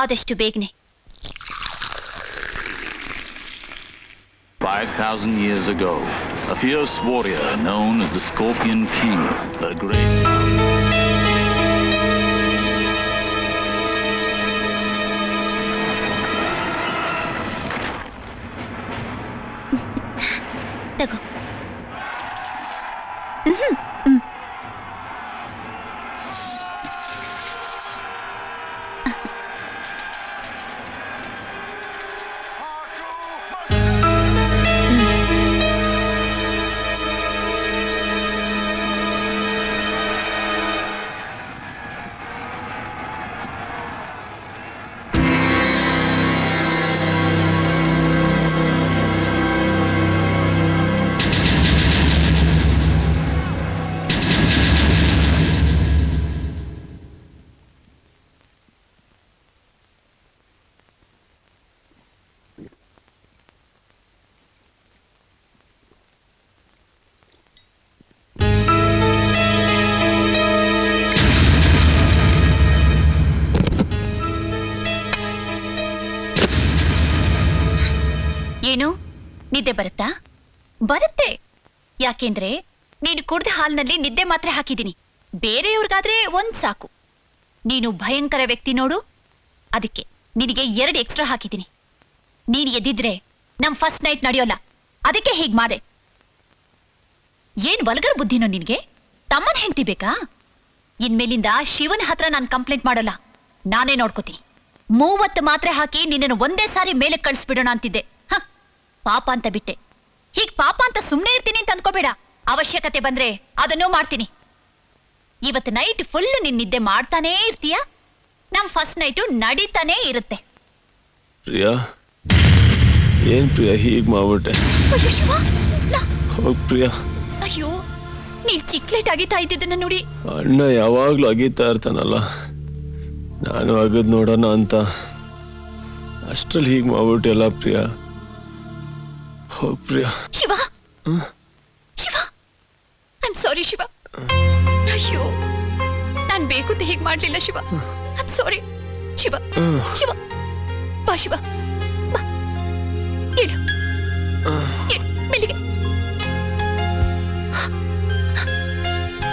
ಆದಷ್ಟು ಬೇಗನೆ 5,000 years ago, a fierce warrior known as the Scorpion King, a great. ತಗೋ ಏನು ನಿದ್ದೆ ಬರುತ್ತಾ? ಬರುತ್ತೆ. ಯಾಕೆಂದ್ರೆ ನೀನು ಕುಡ್ದ ಹಾಲ್ನಲ್ಲಿ ನಿದ್ದೆ ಮಾತ್ರ ಹಾಕಿದ್ದೀನಿ. ಬೇರೆಯವ್ರಿಗಾದ್ರೆ ಒಂದ್ ಸಾಕು. ನೀನು ಭಯಂಕರ ವ್ಯಕ್ತಿ ನೋಡು. ಅದಕ್ಕೆ ನಿನಗೆ ಎರಡು ಎಕ್ಸ್ಟ್ರಾ ಹಾಕಿದ್ದೀನಿ. ನೀನು ಎದ್ದಿದ್ರೆ ನಮ್ ಫಸ್ಟ್ ನೈಟ್ ನಡೆಯೋಲ್ಲ. ಅದಕ್ಕೆ ಹೀಗ್ ಮಾಡೆ ಏನ್ ವಲ್ಗರ್ ಬುದ್ಧಿನೋ ನಿನ್ಗೆ? ತಮ್ಮನ್ ಹೆಂಡ್ತಿ ಬೇಕಾ? ಇನ್ಮೇಲಿಂದ ಶಿವನ ಹತ್ರ ನಾನು ಕಂಪ್ಲೇಂಟ್ ಮಾಡೋಲ್ಲ. ನಾನೇ ನೋಡ್ಕೋತೀನಿ. ಮೂವತ್ತು ಮಾತ್ರೆ ಹಾಕಿ ನಿನ್ನನ್ನು ಒಂದೇ ಸಾರಿ ಮೇಲೆ ಕಳಿಸ್ಬಿಡೋಣ ಅಂತಿದ್ದೆ. ಪಾಪ ಅಂತ ಬಿಟ್ಟೆ. ಹೀಗ್ ಪಾಪ ಅಂತ ಸುಮ್ನೆ ಇರ್ತೀನಿ ಅಂತ ಅನ್ಕೋಬೇಡ. ಅವಶ್ಯಕತೆ ಬಂದ್ರೆ ಅದನ್ನು ಮಾಡ್ತೀನಿ. ಇವತ್ತು ನೈಟ್ ಫುಲ್ ನಿನ್ ನಿದ್ದೆ ಮಾಡ್ತಾನೇ ಇರ್ತೀಯ? ನಮ್ ಫಸ್ಟ್ ನೈಟು ನಡೀತಾನೇ ಇರುತ್ತೆ. ಪ್ರಿಯಾ ಏನ್ ಪ್ರಿಯಾ ಹೀಗ್ ಮಾಡ್ಬಿಟ್ಟೆ? ಅಯ್ಯೋ ಶಿವ ನಾ- ಹೋಗ್ ಪ್ರಿಯಾ. ಅಯ್ಯೋ ನೀವ್ ಚಿಕ್ಲೇಟ್ ಆಗಿತಾ ಇದ್ದಿದ್ದನ್ನ ನೋಡಿ. ಅಣ್ಣ ಯಾವಾಗ್ಲೂ ಅಗೀತಾ ಇರ್ತಾನಲ್ಲ. ನಾನು ಅಗದ್ ನೋಡೋಣ ಅಂತ. ಅಷ್ಟ್ರಲ್ಲಿ ಹೀಗ್ ಮಾಡ್ಬಿಟ್ಟೆಲ್ಲ ಪ್ರಿಯಾ. ಹೋಗ್ ಪ್ರಿಯಾ ಶಿವ ಶಿವ ಐ ಸಾರಿ ಶಿವ ಅಯ್ಯೋ ನಾನ್ ಬೇಕು ಅಂತ ಹೀಗ್ ಮಾಡ್ಲಿಲ್ಲ ಶಿವ ಐ ಸಾರಿ ಶಿವ ಶಿವ ಬಾ ಶಿವ ಬಾ. ಇಡು ಮೆಲ್ಲಿಗೆ.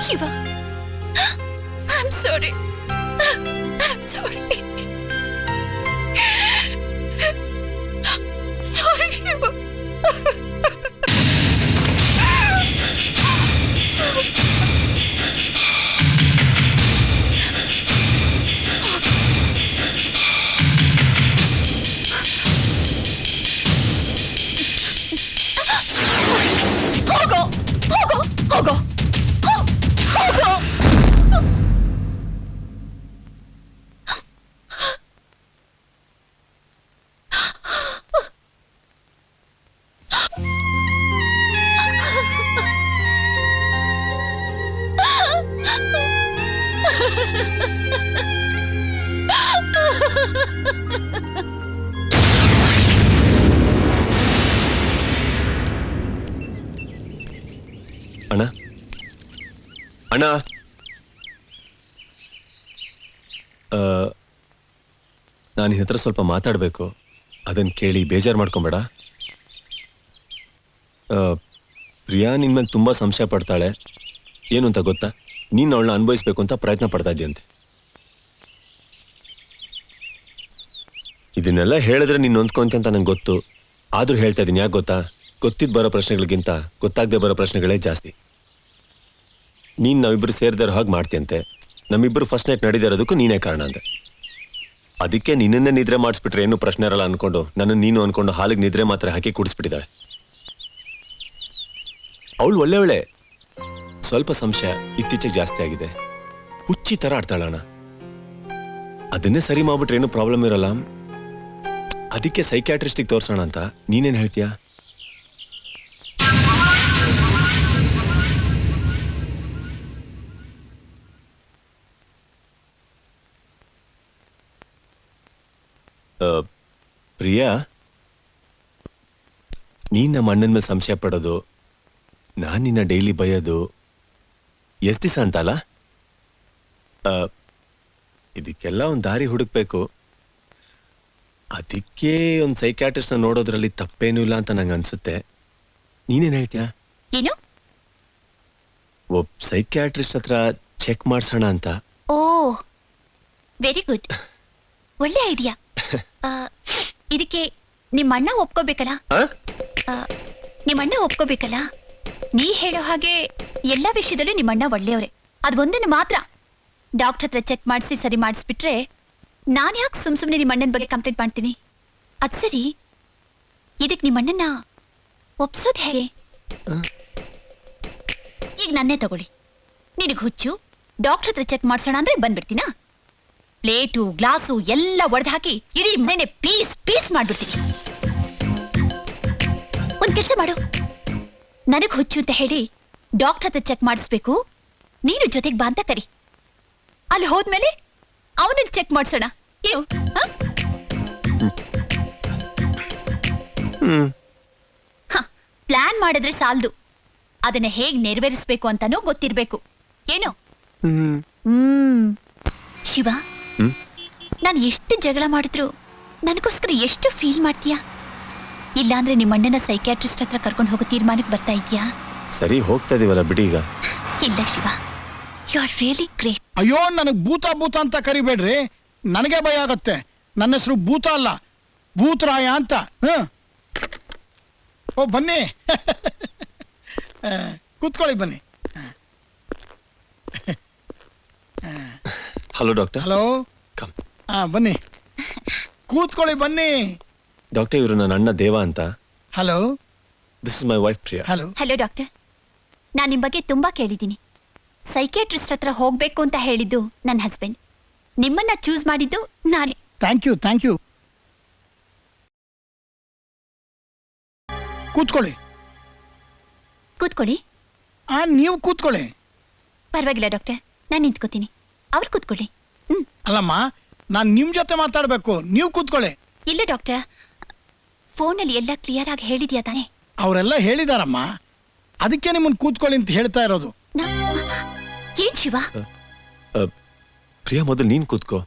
ಶಿವ ಐ ಸಾರಿ ಅಣ್ಣ. ನಾನು ಹತ್ರ ಸ್ವಲ್ಪ ಮಾತಾಡಬೇಕು. ಅದನ್ನು ಕೇಳಿ ಬೇಜಾರು ಮಾಡ್ಕೊಬೇಡ. ಪ್ರಿಯಾ ನಿನ್ನ ಮೇಲೆ ತುಂಬಾ ಸಂಶಯ ಪಡ್ತಾಳೆ. ಏನು ಅಂತ ಗೊತ್ತಾ? ನೀನು ಅವಳನ್ನ ಅನುಭವಿಸ್ಬೇಕು ಅಂತ ಪ್ರಯತ್ನ ಪಡ್ತಾ ಇದೆಯಂತೆ ಇದನ್ನೆಲ್ಲ ಹೇಳಿದ್ರೆ ನೀನು ಹೊಂದ್ಕೊಂತ ಅಂತ ನಂಗೆ ಗೊತ್ತು. ಆದರೂ ಹೇಳ್ತಾ ಇದ್ದೀನಿ, ಯಾಕೆ ಗೊತ್ತಾ? ಗೊತ್ತಿದ್ದು ಬರೋ ಪ್ರಶ್ನೆಗಳಿಗಿಂತ ಗೊತ್ತಾಗದೆ ಬರೋ ಪ್ರಶ್ನೆಗಳೇ ಜಾಸ್ತಿ. ನೀನ್ ನಾವಿಬ್ಬರು ಸೇರಿದಾರ ಹಾಗೆ ಮಾಡ್ತೀಯಂತೆ. ನಮ್ಮಿಬ್ರು ಫಸ್ಟ್ ನೈಟ್ ನಡೆದಿರೋದಕ್ಕೂ ನೀನೇ ಕಾರಣ ಅಂದೆ. ಅದಕ್ಕೆ ನಿನ್ನನ್ನೇ ನಿದ್ರೆ ಮಾಡಿಸ್ಬಿಟ್ರೆ ಏನು ಪ್ರಶ್ನೆ ಇರಲ್ಲ ಅನ್ಕೊಂಡು ನನ್ನ ನೀನು ಅನ್ಕೊಂಡು ಹಾಲಿಗೆ ನಿದ್ರೆ ಮಾತ್ರ ಹಾಕಿ ಕುಡಿಸ್ಬಿಟ್ಟಿದ್ದಾಳೆ. ಅವಳು ಒಳ್ಳೆ ಸ್ವಲ್ಪ ಸಂಶಯ ಇತ್ತೀಚೆಗೆ ಜಾಸ್ತಿ ಆಗಿದೆ. ಹುಚ್ಚಿ ತರ ಆಡ್ತಾಳಣ್ಣ ಅದನ್ನೇ ಸರಿ ಮಾಡ್ಬಿಟ್ರೆ ಏನು ಪ್ರಾಬ್ಲಮ್ ಇರಲ್ಲ. ಅದಕ್ಕೆ ಸೈಕ್ಯಾಟ್ರಿಸ್ಟಿಗೆ ತೋರ್ಸೋಣ ಅಂತ ನೀನೇನು ಹೇಳ್ತೀಯಾ ಆ, ಪ್ರಿಯಾ ನೀನ್ ನಮ್ಮ ಅಣ್ಣನ ಮೇಲೆ ಸಂಶಯ ಪಡೋದು ನಾನ್ ನಿನ್ನ ಡೈಲಿ ಬಯೋದು ಎಷ್ಟ್ ದಿವಸ ಅಂತಲ್ಲ ಇದಕ್ಕೆಲ್ಲ ಒಂದು ದಾರಿ ಹುಡುಕ್ಬೇಕು. ಅದಕ್ಕೆ ಒಂದು ಸೈಕ್ಯಾಟ್ರಿಸ್ಟ್ನ ನೋಡೋದ್ರಲ್ಲಿ ತಪ್ಪೇನೂ ಇಲ್ಲ ಅಂತ ನಂಗೆ ಅನ್ಸುತ್ತೆ. ನೀನೇನು ಹೇಳ್ತೀಯಾ? ಏನು? ಒಬ್ಬ ಸೈಕ್ಯಾಟ್ರಿಸ್ಟ್ ಹತ್ರ ಚೆಕ್ ಮಾಡ್ಸೋಣ ಅಂತ. ಓ ವೆರಿ ಗುಡ್ ಒಳ್ಳೆ ಐಡಿಯಾ ಇದಕ್ಕೆ ನಿಮ್ಮ ಅಣ್ಣ ಒಪ್ಕೋಬೇಕಲ್ಲ? ಆ? ಆ, ನಿಮ್ಮ ಅಣ್ಣ ಒಪ್ಕೋಬೇಕಲ್ಲ? ನೀ ಹೇಳೋ ಹಾಗೆ ಎಲ್ಲ ವಿಷಯದಲ್ಲೂ ನಿಮ್ಮ ಅಣ್ಣ ಒಳ್ಳೆಯವರೇ. ಅದು ಒಂದನ್ನು ಮಾತ್ರ. ಡಾಕ್ಟರ್ ಹತ್ರ ಚೆಕ್ ಮಾಡಿಸಿ ಸರಿ ಮಾಡಿಸ್ಬಿಟ್ರೆ ನಾನು ಯಾಕೆ ಸುಮ್ ಸುಮ್ಮನೆ ನಿಮ್ಮ ಅಣ್ಣನ ಬಗ್ಗೆ ಕಂಪ್ಲೇಂಟ್ ಮಾಡ್ತೀನಿ? ಅದು ಸರಿ. ಇದಕ್ಕೆ ನಿಮ್ಮ ಅಣ್ಣನ ಒಪ್ಸೋದು ಹೇಗೆ? ಈಗ ನನ್ನೇ ತಗೊಳ್ಳಿ. ನಿನಗೆ ಹುಚ್ಚು ಡಾಕ್ಟರ್ ಹತ್ರ ಚೆಕ್ ಮಾಡಿಸೋಣ ಅಂದ್ರೆ ಬಂದ್ಬಿಡ್ತೀನಾ? ಪ್ಲೇಟು ಗ್ಲಾಸು ಎಲ್ಲ ಒಡೆದು ಹಾಕಿ ಇಡೀ ಮನೆ ಪೀಸ್ ಪೀಸ್ ಮಾಡ್ಬಿಡ್ತೀನಿ. ಒಂದ್ ಕೆಲಸ ಮಾಡು. ನನಗ್ ಹುಚ್ಚು ಅಂತ ಹೇಳಿ ಡಾಕ್ಟರ್ ಹತ್ರ ಚೆಕ್ ಮಾಡಿಸ್ಬೇಕು. ನೀನು ಜೊತೆಗೆ ಬಾ ಅಂತ ಕರಿ. ಅಲ್ಲಿ ಹೋದ್ಮೇಲೆ ಅವನನ್ನ ಚೆಕ್ ಮಾಡಿಸೋಣ. ಏನು ಪ್ಲಾನ್ ಮಾಡಿದ್ರೆ ಸಾಲದು. ಅದನ್ನ ಹೇಗ್ ನೆರವೇರಿಸ್ಬೇಕು ಅಂತಾನೂ ಗೊತ್ತಿರ್ಬೇಕು. ಏನು? ಹ್ಮ್. ಹ್ಮ್. ಶಿವ? ನಾನು ಎಷ್ಟು ಜಗಳ ಮಾಡಿದ್ರು? ನನಗೋಸ್ಕರ ಎಷ್ಟು ಫೀಲ್ ಮಾಡ್ತೀಯಾ? ಇಲ್ಲಾಂದ್ರೆ ನಿಮ್ಮ ಅಣ್ಣನ ಸೈಕ್ಯಾಟ್ರಿಸ್ಟ್ ಹತ್ರ ಕರ್ಕೊಂಡು ಹೋಗೋ ತೀರ್ಮಾನಕ್ಕೆ ಬರ್ತಾ ಇದೆಯಾ ಸರಿ ಹೋಗ್ತಾ ಇದೀವಲ್ಲ ಬಿಡಿ ಈಗ. ಇಲ್ಲ Shiva you are really great ಅಯ್ಯೋ ನನಗೆ ಭೂತ ಭೂತ ಅಂತ ಕರಿಬೇಡ್ರಿ. ನನಗೆ ಭಯ ಆಗತ್ತೆ. ನನ್ನ ಹೆಸರು ಭೂತ ಅಲ್ಲ ಭೂತರಾಯ ಅಂತ. ಹ? ಓ ಬನ್ನಿ. ಕೂತ್ಕೊಳ್ಳಿ ಬನ್ನಿ. ಹಲೋ ಡಾಕ್ಟರ್ ಹಲೋ ಕಮ್ ಹಾ ಬನ್ನಿ. ಕೂತ್ಕೊಳ್ಳಿ ಬನ್ನಿ. ಡಾಕ್ಟರ್ ಇವರು ನನ್ನ ಅಣ್ಣ ದೇವ ಅಂತ. Hello this is my wife Priya hello hello doctor ನಾನು ನಿಮ್ಮ ಬಗ್ಗೆ ತುಂಬಾ ಕೇಳಿದ್ದೀನಿ. ಸೈಕಿಯಾಟ್ರಿಸ್ಟ್ ಹತ್ರ ಹೋಗ್ಬೇಕು ಅಂತ ಹೇಳಿದ್ದು ನನ್ನ ಹಸ್ಬೆಂಡ್ ನಿಮ್ಮನ್ನ ಚೂಸ್ ಮಾಡಿದ್ದು ನಾನೇ. ಥ್ಯಾಂಕ್ ಯು ಥ್ಯಾಂಕ್ ಯು ಕೂತ್ಕೊಳ್ಳಿ. ಕೂತ್ಕೊಳ್ಳಿ. ಆ ನೀವು ಕೂತ್ಕೊಳ್ಳಿ. ಪರವಾಗಿಲ್ಲ ಡಾಕ್ಟರ್ ನಾನು ನಿಂತ್ಕೋತೀನಿ. ಅವ್ರು ಕೂತ್ಕೊಳ್ಳಿ. ಹ್ಮ್. ಅಲ್ಲಮ್ಮ ನಾನು ನಿಮ್ ಜೊತೆ ಮಾತಾಡ್ಬೇಕು. ನೀವು ಕೂತ್ಕೊಳ್ಳಿ. ಇಲ್ಲ ಡಾಕ್ಟರ್. ಫೋನಲ್ಲಿ ಎಲ್ಲ ಕ್ಲಿಯರ್ ಆಗಿ ಹೇಳಿದ್ಯಾ ತಾನೇ? ಅವರೆಲ್ಲ ಹೇಳಿದಾರಮ್ಮ. ಅದಕ್ಕೆ ನಿಮ್ಮನ್ನು ಕೂತ್ಕೊಳ್ಳಿ ಅಂತ ಹೇಳ್ತಾ ಇರೋದು. ನಾ- ಏನ್ ಶಿವ? ಅ, ಪ್ರಿಯಾ ಮೊದಲು ನೀನ್ ಕೂತ್ಕೋ.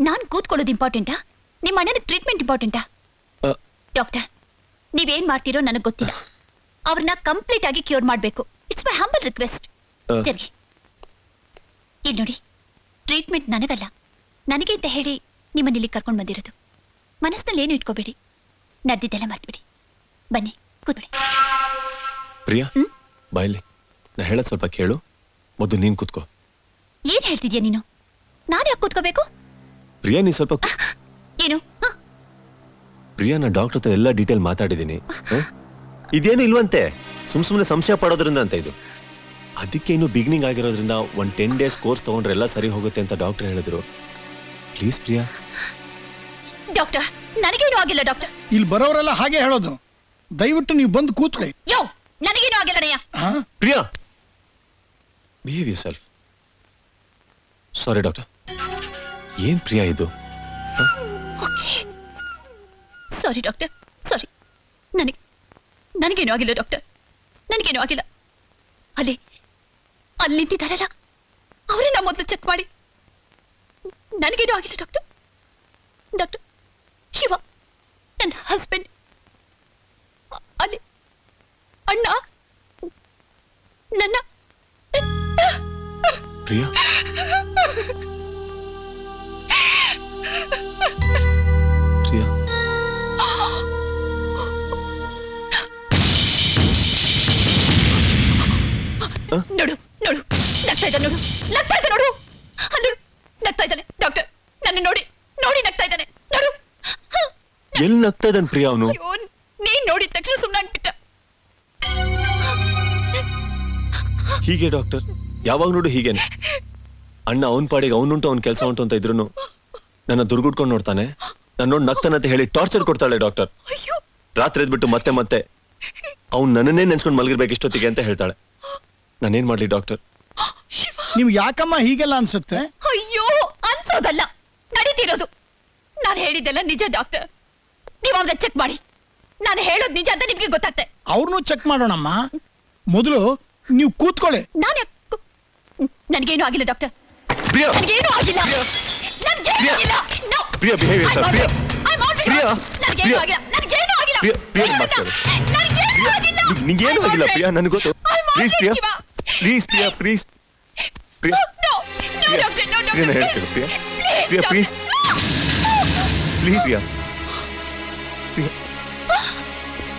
ನಾನ್ ಕೂತ್ಕೊಳ್ಳೋದು ಇಂಪಾರ್ಟೆಂಟಾ ನಿಮ್ಮ ಅಣ್ಣನ ಟ್ರೀಟ್ಮೆಂಟ್ ಇಂಪಾರ್ಟೆಂಟಾ ಅ, ಡಾಕ್ಟರ್ ನೀವೇನ್ ಮಾಡ್ತೀರೋ ನನಗೆ ಗೊತ್ತಿಲ್ಲ. ಅವ್ರನ್ನ ಕಂಪ್ಲೀಟ್ ಆಗಿ ಕ್ಯೂರ್ ಮಾಡಬೇಕು. ಇಟ್ಸ್ ಮೈ ಹಂಬಲ್ ರಿಕ್ವೆಸ್ಟ್ ಇಲ್ಲಿ ನೋಡಿ ಟ್ರೀಟ್ಮೆಂಟ್ ನನಗಲ್ಲ. ನನಗೆ ಅಂತ ಹೇಳಿ ನಿಮ್ಮನ್ನಿಲ್ಲಿ ಕರ್ಕೊಂಡು ಬಂದಿರೋದು. ಮನಸ್ಸಿನಲ್ಲಿ ಏನು ಇಟ್ಕೋಬೇಡಿ. ನಡೆದಿದ್ದೆಲ್ಲ ಮರ್ತ್ಬಿಡಿ. ಬನ್ನಿ ಕೂತ್ಬಿಡಿ ಪ್ರಿಯಾ ಹ್ಮ್? ಬಾಯ್ಲಿ ನಾ ಹೇಳ ಸ್ವಲ್ಪ ಕೇಳು. ಮೊದಲು ನೀನ್ ಕೂತ್ಕೋ. ಏನ್ ಹೇಳ್ತಿದ್ಯಾ ನೀನು? ನಾನು ಯಾಕೆ ಕೂತ್ಕೋಬೇಕು? ಪ್ರಿಯಾ ನೀ ಸ್ವಲ್ಪ ಏನು? ಪ್ರಿಯಾ ನಾ ಡಾಕ್ಟರ್ ಹತ್ರ ಎಲ್ಲ ಡೀಟೇಲ್ ಮಾತಾಡಿದ್ದೀನಿ? ಇದೇನು ಇಲ್ವಂತೆ? ಸುಮ್ ಸುಮ್ಮನೆ ಸಂಶಯ ಪಡೋದ್ರಿಂದ ಅಂತ ಇದು. ಅದಕ್ಕೆ ಇನ್ನು ಬಿಗಿನಿಂಗ್ ಆಗಿರೋದ್ರಿಂದ ಒಂದು ಟೆನ್ ಡೇಸ್ ಕೋರ್ಸ್ ತಗೊಂಡ್ರೆ ಎಲ್ಲ ಸರಿ ಹೋಗುತ್ತೆ ಅಂತ ಡಾಕ್ಟರ್ ಹೇಳಿದ್ರು. ಪ್ಲೀಸ್ ಪ್ರಿಯಾ. ಡಾಕ್ಟರ್ ನನಗೇನು ಆಗಿಲ್ಲ ಡಾಕ್ಟರ್ ಇಲ್ಲಿ ಬರೋರೆಲ್ಲ ಹಾಗೆ ಹೇಳೋದು. ದಯವಿಟ್ಟು ನೀವು ಬಂದು ಕೂತ್ಕೊಳ್ಳಿ. ಯೋ ನನಗೇನು ಆಗಿಲ್ಲ ಅಣ್ಣಯ್ಯ ಹಾ? Priya. Behave yourself sorry doctor ಏನ್ ಪ್ರಿಯಾ ಇದು? ಸಾರಿ ಡಾಕ್ಟರ್ ಸಾರಿ ನನಗೆ ನನಗೇನು ಆಗಿಲ್ಲ ಡಾಕ್ಟರ್ ನನಗೇನು ಆಗಿಲ್ಲ. ಅಲ್ಲಿ ಅಲ್ಲಿ ನಿಂತಿದ್ದಾರಲ್ಲ ಅವರನ್ನ ಮೊದಲು ಚೆಕ್ ಮಾಡಿ ನನಗೇನು ಆಗಿಲ್ಲ ಡಾಕ್ಟರ್ ಡಾಕ್ಟರ್ ಶಿವ ನನ್ನ ಹಸ್ಬೆಂಡ್ ಅಲ್ಲಿ ಅಣ್ಣ ನನ್ನ ಪ್ರಿಯಾ ಪ್ರಿಯಾ ನೋಡು ನೋಡು ನಗ್ತಾ ಇದ್ದಾನೆ ನೋಡು. ನಗ್ತಾ ಇದ್ದಾನೆ ನೋಡು. ಅಲ್ಲಿ ನಗ್ತಾ ಇದ್ದಾನೆ. ಡಾಕ್ಟರ್ ನನ್ನ ನೋಡಿ ನೋಡಿ ನಗ್ತಾ ಇದ್ದಾನೆ. ನೋಡು. ಎಲ್ಲಿ ನಗ್ತಾ ಇದ್ದಾನೆ ಪ್ರಿಯಾ ಅವನು? ಅಯ್ಯೋ ನೀನ್ ನೋಡಿದ ತಕ್ಷಣ ಸುಮ್ಮನಾಗ್ಬಿಟ್ಟ ಹೀಗೆ ಡಾಕ್ಟರ್? ಯಾವಾಗ ನೋಡು ಹೀಗೇನೆ. ಅಣ್ಣ ಅವನ್ ಪಾಡಿಗೆ ಅವನುಂಟು ಅವ್ನ ಕೆಲಸ ಉಂಟು ಅಂತ ಇದ್ರು ನನ್ನ ದುರ್ಗುಟ್ಕೊಂಡು ನೋಡ್ತಾನೆ. ನಾನು ನೋಡಿ ನಗ್ತಾನಂತ ಹೇಳಿ ಟಾರ್ಚರ್ ಕೊಡ್ತಾಳೆ ಡಾಕ್ಟರ್. ಅಯ್ಯೋ. ರಾತ್ರಿ ಎದ್ಬಿಟ್ಟು ಮತ್ತೆ ಮತ್ತೆ ಅವ್ನು ನನ್ನನ್ನೇ ನೆನ್ಸ್ಕೊಂಡು ಮಲಗಿರ್ಬೇಕು ಇಷ್ಟೊತ್ತಿಗೆ ಅಂತ ಹೇಳ್ತಾಳೆ. ನಾನೇನ್ ಮಾಡ್ಲಿ ಡಾಕ್ಟರ್? ಶಿವ ನೀವು ಯಾಕಮ್ಮ ಹೀಗೆಲ್ಲ ಅನ್ಸುತ್ತೆ ಅಯ್ಯೋ ಅನ್ಸೋದಲ್ಲ ನಡೀತಿರೋದು ನಾನು ಹೇಳಿದ್ದೆಲ್ಲ ನಿಜ ಡಾಕ್ಟರ್ ನೀವು ಅವನ್ನ ಚೆಕ್ ಮಾಡಿ ನಾನು ಹೇಳೋದು ನಿಜ ಅಂತ ನಿಮ್ಗೆ ಗೊತ್ತಾಗ್ತೆ ಅವ್ರನ್ನೂ ಚೆಕ್ ಮಾಡೋಣಮ್ಮ ಮೊದಲು ನೀವು ಕೂತ್ಕೊಳ್ಳಿ ನಾನು ನನಗೇನು ಆಗಿಲ್ಲ ಡಾಕ್ಟರ್ ಪ್ರಿಯಾ ನನಗೇನು ಆಗಿಲ್ಲ ನನಗೇನು. ಆಗಿಲ್ಲ No. Priya, behaviour I'm all Priya. right. I'm all right. Shiva, Priya, ನನ್ಗೇನೂ Priya. ಆಗಿಲ್ಲ, ನನ್ಗೇನೂ ಆಗಿಲ್ಲ. ಪ್ರಿಯಾ, ಪ್ರಿಯಾ, ಮಾತಾಡು. ಆಗಿಲ್ಲ. ನಿಂಗೇನು I'm ಆಗಿಲ್ಲ alright. ಪ್ರಿಯಾ ನನಗೆ ಗೊತ್ತು I'm please alright, Priya Shiva. Please Priya please Priya No, no, Priya, Priya. Please. Please Priya Priya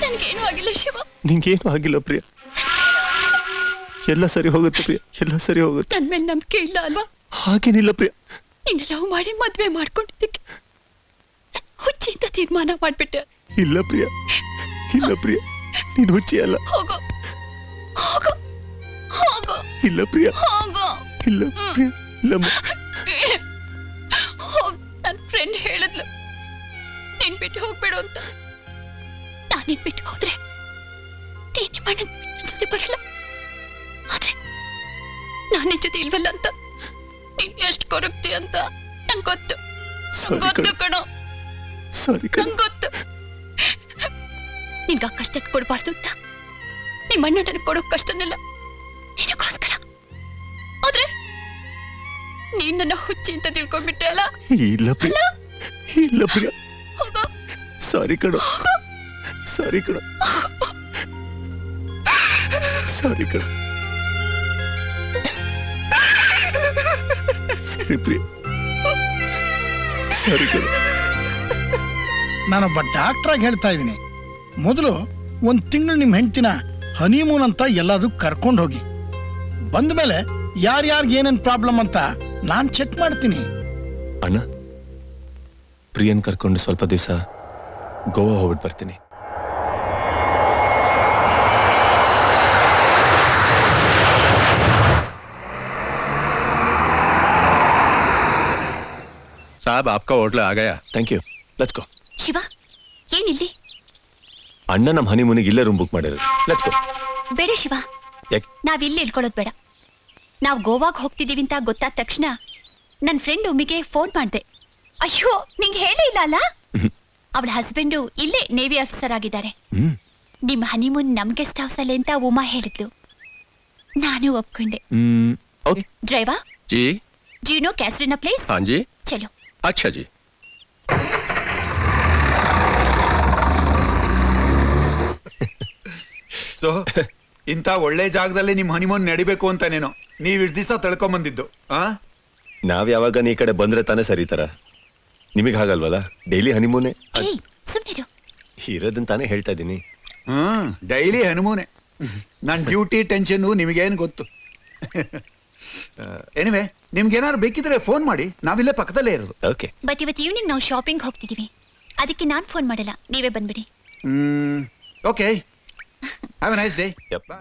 ನನ್ಗೇನೂ ಆಗಿಲ್ಲ ಶಿವ ನಿಂಗೇನು ಆಗಿಲ್ಲ ಪ್ರಿಯಾ ಎಲ್ಲ ಸರಿ ಹೋಗುತ್ತೆ ಪ್ರಿಯಾ ಎಲ್ಲ ಸರಿ ಹೋಗುತ್ತೆ ನನ್ನ ಮೇಲೆ ನಂಬಿಕೆ ಇಲ್ಲ ಅಲ್ವಾ ಹಾಗೇನಿಲ್ಲ ಪ್ರಿಯಾ ನಿನ್ನ ಲವ್ ಮಾಡಿ ಮದುವೆ ಮಾಡ್ಕೊಂಡಿದ್ದಕ್ಕೆ ಹುಚ್ಚಿ ಅಂತ ತೀರ್ಮಾನ ಮಾಡ್ಬಿಟ್ಟೆ ಇಲ್ಲ ಪ್ರಿಯಾ ಇಲ್ಲ ಪ್ರಿಯಾ ನೀನು ಹುಚ್ಚಿ ಅಲ್ಲ ಹೋಗೋ ಹೋಗೋ ಹೋಗೋ. ಇಲ್ಲ ಪ್ರಿಯಾ. ಹೋಗೋ. ಇಲ್ಲ ಪ್ರಿಯಾ. ಇಲ್ಲಮ್ಮ ಹೋಗ್. ನನ್ ಫ್ರೆಂಡ್ ಹೇಳಿದ್ಲು. ನೀನ್ ಬಿಟ್ಟು ಹೋಗ್ಬೇಡು ಅಂತ. ನಾನು ನಿನ್ ಬಿಟ್ಟು ಹೋದ್ರೆ ನೀನ್ ನಿಮ್ಮ ಜೊತೆ ಬರಲ್ಲ. ಆದ್ರೆ ನಾನು ನಿನ್ ಜೊತೆ ಇಲ್ವಲ್ಲ ಅಂತ. ನೀನ್ ಎಷ್ಟ್ ಕೊರಗ್ತಿ ಅಂತ ನಂಗ್ ಗೊತ್ತು. ಗೊತ್ತು ಕಣ. ಸಾರಿ ನಂಗೆ ಗೊತ್ತು. ಗೊತ್ತು ಆ ಕಷ್ಟ ಕೊಡ್ಬಾರ್ದು ಅಂತ. ನಿಮ್ಮ ಅಣ್ಣ ನನಗೆ ಕೊಡೋ ಕಷ್ಟನೆಲ್ಲ. ನಿನಗೋಸ್ಕರ. ಆದ್ರೆ ನೀನ್ ನನ್ನ ಹುಚ್ಚಿ ಅಂತ ತಿಳ್ಕೊಂಡ್ಬಿಟ್ಟೆ ಅಲ್ಲ? ಇಲ್ಲ ಪ್ರಿಯ. ಇಲ್ಲ ಪ್ರಿಯ. ಹೋಗೋ. ಸಾರಿ ಕಣ. ಸಾರಿ ಕಣ. ಸಾರಿ ಕಣ. ಸರಿ ಪ್ರಿಯ. ಸಾರಿ ಕಣ. ನಾನೊಬ್ಬ ಡಾಕ್ಟ್ರಾಗಿ ಹೇಳ್ತಾ ಇದ್ದೀನಿ. ಮೊದಲು ಒಂದು ತಿಂಗಳು ನಿಮ್ಮ ಹೆಂಡ್ತಿನ ಹನಿಮೂನ್ ಅಂತ ಎಲ್ಲಾದ್ರೂ ಕರ್ಕೊಂಡು ಹೋಗಿ. ಬಂದ ಮೇಲೆ ಯಾರ್ಯಾರಿಗೆ ಏನೇನು ಪ್ರಾಬ್ಲಮ್ ಅಂತ ನಾನು ಚೆಕ್ ಮಾಡ್ತೀನಿ. ಅಣ್ಣ ಪ್ರಿಯನ್ ಕರ್ಕೊಂಡು ಸ್ವಲ್ಪ ದಿವಸ ಗೋವಾ ಹೋಗ್ಬಿಟ್ಟು ಬರ್ತೀನಿ. ಸಾಬ್ ಆಪ್ಕಾ hotel ಆಗಯ thank you let's go Shiva ಏನಿಲ್ಲಿ? ಅಣ್ಣ ನಮ್ಮ ಹನಿಮೂನಿಗೆ ಇಲ್ಲೇ ರೂಮ್ ಬುಕ್ ಮಾಡಿರೋದು. ಲೆಟ್ಸ್ ಗೋ ಬೇಡ ಶಿವ. ನಾವ್ ಇಲ್ಲಿ ಇಳ್ಕೊಳ್ಳೋದ್ ಬೇಡ. ನಾವ್ ಗೋವಾಗ್ ಹೋಗ್ತಿದೀವಿ ಅಂತ ಗೊತ್ತಾದ ತಕ್ಷಣ ನನ್ ಫ್ರೆಂಡ್ ಉಮ್ಮಿಗೆ ಫೋನ್ ಮಾಡ್ದೆ. ಅಯ್ಯೋ ನಿಂಗೆ ಹೇಳೇ ಇಲ್ಲ ಅಲ್ಲ? ಅವಳ ಹಸ್ಬೆಂಡು ಇಲ್ಲೇ ನೇವಿ ಆಫೀಸರ್ ಆಗಿದ್ದಾರೆ. ನಿಮ್ ಹನಿಮೂನ್ ನಮ್ ಗೆಸ್ಟ್ ಹೌಸ್ ಅಲ್ಲಿ ಅಂತ ಉಮಾ ಹೇಳಿದ್ಲು. ನಾನು ಒಪ್ಕೊಂಡೆ. ಡ್ರೈವಾ? ಯು ನೋ ಪ್ಲೇಸ್ ಚಲೋ. ಸೊ ಇಂಥ ಒಳ್ಳೆ ಜಾಗದಲ್ಲಿ ನಿಮ್ ಹನಿಮೂನ್ ನಡಿಬೇಕು ಅಂತಾನೇನೋ. ನೀವ್ ಇಷ್ಟ ದಿವಸ ತಳ್ಕೊಂಬಂದಿದ್ದು ಆ? ನಾವ್ ಯಾವಾಗ ನೀ ಕಡೆ ಬಂದ್ರೆ ತಾನೇ ಸರಿ ನಿಮಗ್ ನಿಮಗೆ ಹಾಗಲ್ವಲ್ಲ? ಡೈಲಿ ಹನಿಮೂನೆ ಏಯ್ ಇರೋದನ್ನ ತಾನೇ ಹೇಳ್ತಾ ಇದ್ದೀನಿ ಹ್ಮ್ ಡೈಲಿ ಹನಿಮೂನೆ ನನ್ ಡ್ಯೂಟಿ ಟೆನ್ಷನ್ ನಿಮಗೇನು ಗೊತ್ತು. ಎನಿವೆ ನಿಮ್ಗೇನಾದ್ರು ಬೇಕಿದ್ರೆ ಫೋನ್ ಮಾಡಿ. ನಾವಿಲ್ಲೇ ಪಕ್ಕದಲ್ಲೇ ಇರೋದು. ಓಕೆ ಬಟ್ ಇವತ್ತು ಈವ್ನಿಂಗ್ ನಾವು ಶಾಪಿಂಗ್ ಹೋಗ್ತಿದೀವಿ. ಅದಕ್ಕೆ ನಾನ್ ಫೋನ್ ಮಾಡಲ್ಲ. ನೀವೇ ಬಂದ್ಬಿಡಿ. ಹ್ಮ್ okay have a nice day yup